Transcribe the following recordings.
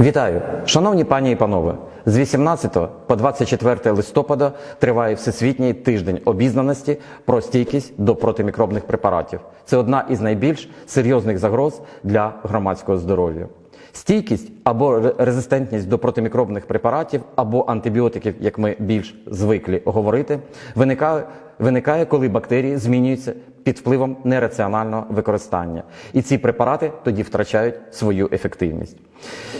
Вітаю, шановні пані і панове. З 18 по 24 листопада триває Всесвітній тиждень обізнаності про стійкість до протимікробних препаратів. Це одна із найбільш серйозних загроз для громадського здоров'я. Стійкість або резистентність до протимікробних препаратів або антибіотиків, як ми більш звиклі говорити, виникає, виникає, коли бактерії змінюються під впливом нераціонального використання, і ці препарати тоді втрачають свою ефективність.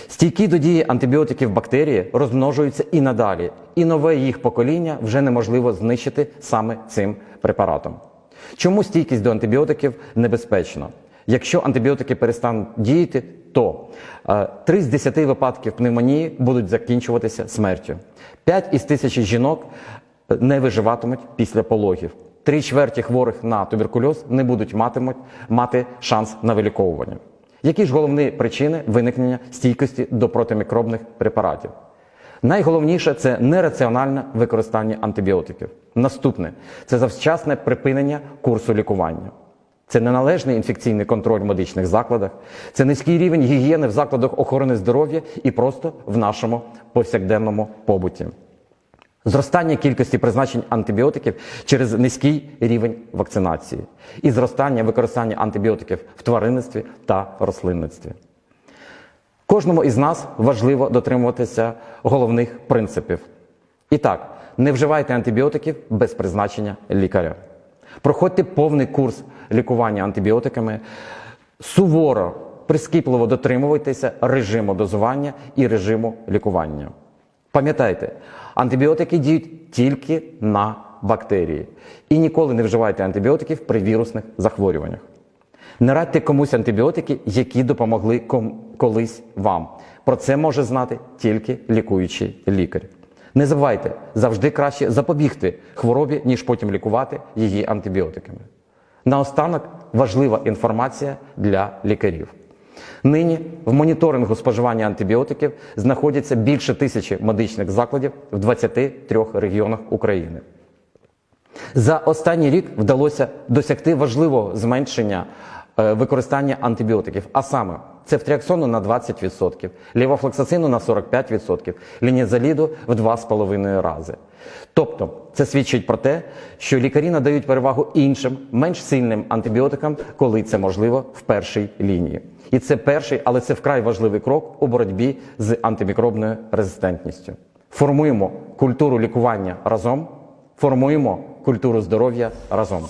Стійкі до дії антибіотиків бактерії розмножуються і надалі, і нове їх покоління вже неможливо знищити саме цим препаратом. Чому стійкість до антибіотиків небезпечна? Якщо антибіотики перестануть діяти, то е, 3 з 10 випадків пневмонії будуть закінчуватися смертю. 5 із тисячі жінок е, не виживатимуть після пологів. Три чверті хворих на туберкульоз не будуть матимуть, мати шанс на виліковування. Які ж головні причини виникнення стійкості до протимікробних препаратів? Найголовніше це нераціональне використання антибіотиків. Наступне це завчасне припинення курсу лікування. Це неналежний інфекційний контроль в медичних закладах, це низький рівень гігієни в закладах охорони здоров'я і просто в нашому повсякденному побуті. Зростання кількості призначень антибіотиків через низький рівень вакцинації і зростання використання антибіотиків в тваринництві та рослинництві. Кожному із нас важливо дотримуватися головних принципів. І так, не вживайте антибіотиків без призначення лікаря. Проходьте повний курс лікування антибіотиками, суворо, прискіпливо дотримуйтеся режиму дозування і режиму лікування. Пам'ятайте, антибіотики діють тільки на бактерії. І ніколи не вживайте антибіотиків при вірусних захворюваннях. Не радьте комусь антибіотики, які допомогли колись вам. Про це може знати тільки лікуючий лікар. Не забувайте, завжди краще запобігти хворобі, ніж потім лікувати її антибіотиками. Наостанок важлива інформація для лікарів. Нині в моніторингу споживання антибіотиків знаходяться більше тисячі медичних закладів в 23 регіонах України. За останній рік вдалося досягти важливого зменшення е, використання антибіотиків, а саме цефтріаксону на 20%, лівофлоксацину на 45%, лінізаліду в 2,5 рази. Тобто це свідчить про те, що лікарі надають перевагу іншим, менш сильним антибіотикам, коли це можливо в першій лінії. І це перший, але це вкрай важливий крок у боротьбі з антимікробною резистентністю. Формуємо культуру лікування разом, формуємо культуру здоров'я разом.